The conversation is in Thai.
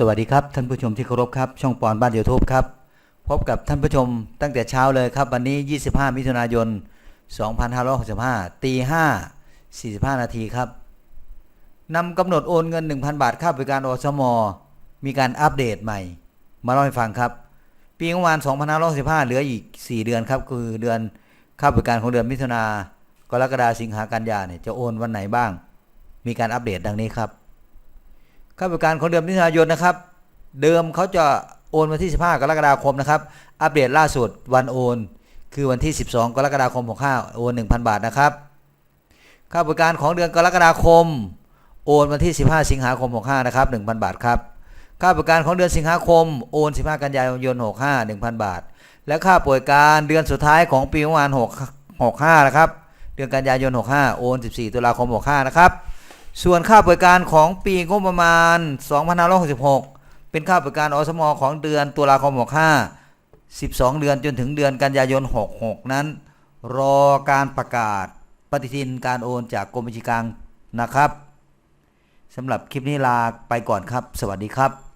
สวัสดีครับท่านผู้ชมที่เคารพครับช่องปอนบ้านยูทูบครับพบกับท่านผู้ชมตั้งแต่เช้าเลยครับ วันนี้ 25 มิถุนายน 2565ตี5 45 นาทีครับนำกำหนดโอนเงิน 1,000 บาทค่าบริการอสม มีการอัปเดตใหม่ มาเล่าให้ฟังครับ ปีงบประมาณ2565เหลืออีก 4 เดือนครับ คือเดือนค่าบริการของเดือนมิถุนากรกฎาสิงหากันยาเนี่ยจะโอนวันไหนบ้าง มีการอัปเดตดังนี้ครับ ค่าบริการของเดือนมิถุนายนนะครับ เดิมเขาจะโอนวันที่ 15 กรกฎาคมนะครับ อัปเดตล่าสุดวันโอน คือวันที่ 12 กรกฎาคม65โอน 1,000 บาทนะครับ ค่าบริการของเดือนกรกฎาคม โอนวันที่ 15 สิงหาคม65นะครับ 1,000 บาทครับ ค่าบริการของเดือนสิงหาคม โอน 15 กันยายน65 1,000 บาท และค่าป่วยการเดือนสุดท้ายของปีประมาณ6 65นะครับ เดือนกันยายน65 โอน 14 ตุลาคม65นะครับ ส่วนค่าบริการของปีงบประมาณ 2566 เป็นค่าบริการอสมของเดือนตุลาคม 65 12 เดือนจนถึงเดือนกันยายน 66 นั้น รอการประกาศปฏิทินการโอนจากกรมบัญชีกลางนะครับสำหรับคลิปนี้ลาไปก่อนครับ สวัสดีครับ